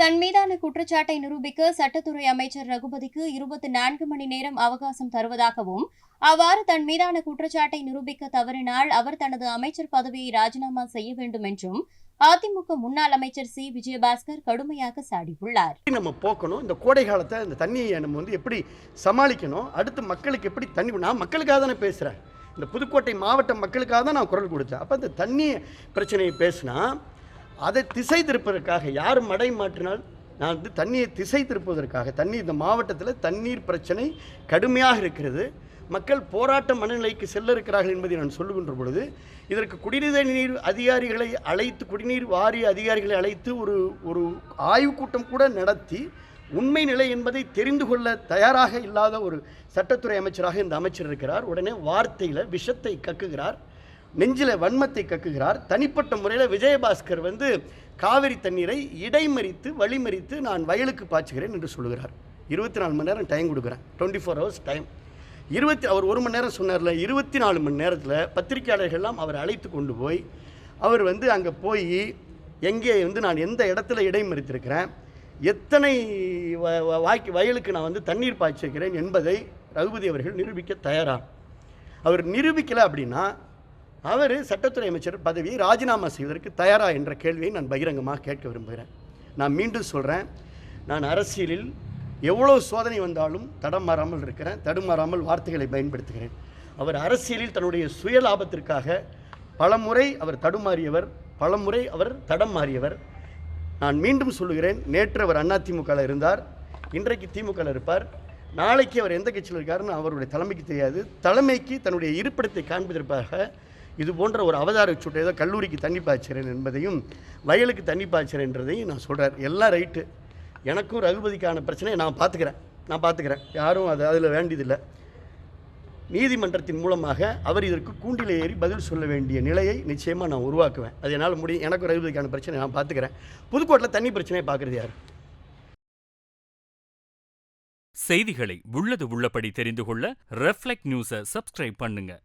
தன் மீதான குற்றச்சாட்டை நிரூபிக்க சட்டத்துறை அமைச்சர் ரகுபதிக்கு இருபத்தி நான்கு மணி நேரம் அவகாசம் தருவதாகவும் அவ்வாறு தன் மீதான குற்றச்சாட்டை நிரூபிக்க தவறினால் அவர் தனது அமைச்சர் பதவியை ராஜினாமா செய்ய வேண்டும் என்றும் அதிமுக முன்னாள் அமைச்சர் சி. விஜயபாஸ்கர் கடுமையாக சாடியுள்ளார். நம்ம போக்கணும்? இந்த கோடை காலத்தை இந்த தண்ணியை நம்ம வந்து எப்படி சமாளிக்கணும்? அடுத்து மக்களுக்கு எப்படி தண்ணி நான் மக்களுக்காக தானே பேசுகிறேன் இந்த புதுக்கோட்டை மாவட்ட மக்களுக்காக தான் நான் குரல் கொடுத்தேன். அப்போ இந்த தண்ணி பிரச்சனையை பேசினா அதை திசை திருப்பதற்காக யார் மடை மாற்றினால் நான் வந்து தண்ணியை திசை திருப்புவதற்காக தண்ணீர் இந்த மாவட்டத்தில் தண்ணீர் பிரச்சனை கடுமையாக இருக்கிறது. மக்கள் போராட்ட மனநிலைக்கு செல்ல இருக்கிறார்கள் என்பதை நான் சொல்லுகின்ற பொழுது இதற்கு குடிநீர் நீர் அதிகாரிகளை அழைத்து குடிநீர் வாரிய அதிகாரிகளை அழைத்து ஒரு ஒரு ஆய்வுக்கூட்டம் கூட நடத்தி உண்மை நிலை என்பதை தெரிந்து கொள்ள தயாராக இல்லாத ஒரு சட்டத்துறை அமைச்சராக இந்த அமைச்சர் இருக்கிறார். உடனே வார்த்தையில் விஷத்தை கக்குகிறார். நெஞ்சில வன்மத்தை கக்குகிறார். தனிப்பட்ட முறையில் விஜயபாஸ்கர் வந்து காவிரி தண்ணீரை இடைமறித்து வழிமறித்து நான் வயலுக்கு பாய்ச்சுகிறேன் என்று சொல்கிறார் இருபத்தி நாலு மணி நேரம் டைம் கொடுக்குறேன். டுவெண்ட்டி ஃபோர் ஹவர்ஸ் டைம் இருபத்தி அவர் ஒரு மணி நேரம் சொன்னார்ல இருபத்தி நாலு மணி நேரத்தில் பத்திரிகையாளர்கள்லாம் அவர் அழைத்து கொண்டு போய் அவர் வந்து அங்கே போய் எங்கே வந்து நான் எந்த இடத்துல இடைமறித்திருக்கிறேன் எத்தனை வ- வ- வாய்க்கு வயலுக்கு நான் வந்து தண்ணீர் பாய்ச்சிருக்கிறேன் என்பதை ரகுபதி அவர்கள் நிரூபிக்க தயாரா? அவர் நிரூபிக்கலை அப்படின்னா அவர் சட்டத்துறை அமைச்சர் பதவியை ராஜினாமா செய்வதற்கு தயாரா என்ற கேள்வியை நான் பகிரங்கமாக கேட்க விரும்புகிறேன். நான் மீண்டும் சொல்கிறேன் நான் அரசியலில் எவ்வளோ சோதனை வந்தாலும் தடம் மாறாமல் இருக்கிறேன் தடுமாறாமல் வார்த்தைகளை பயன்படுத்துகிறேன். அவர் அரசியலில் தன்னுடைய சுய லாபத்திற்காக பலமுறை அவர் தடுமாறியவர் பலமுறை அவர் தடம் மாறியவர். நான் மீண்டும் சொல்லுகிறேன் நேற்று அவர் அதிமுகவில் இருந்தார் இன்றைக்கு திமுகவில் இருப்பார். நாளைக்கு அவர் எந்த கட்சியில் இருக்காருன்னு அவருடைய தலைமைக்கு தெரியாது. தலைமைக்கு தன்னுடைய இருப்பிடத்தை காண்பதற்காக இது போன்ற ஒரு அவதார சுட்டு ஏதோ கல்லூரிக்கு தண்ணி பாய்ச்சிறேன் என்பதையும் வயலுக்கு தண்ணி பாய்ச்சிறேன்றதையும் நான் சொல்கிறார் எல்லாம் ரைட்டு எனக்கும் ரகுபதிக்கான பிரச்சனையை நான் பார்த்துக்கிறேன். நான் பார்த்துக்கிறேன். யாரும் அது அதில் வேண்டியதில்லை. நீதிமன்றத்தின் மூலமாக அவர் இதற்கு கூண்டில் ஏறி பதில் சொல்ல வேண்டிய நிலையை நிச்சயமாக நான் உருவாக்குவேன். அது என்னால் முடியும் எனக்கு ரகுபதிக்கான பிரச்சனை நான் பார்த்துக்கிறேன். புதுக்கோட்டையில் தண்ணி பிரச்சனையை பார்க்குறது யார்? செய்திகளை உள்ளது உள்ளபடி தெரிந்து கொள்ள ரெஃப்ளெக்ட் நியூஸை சப்ஸ்கிரைப் பண்ணுங்கள்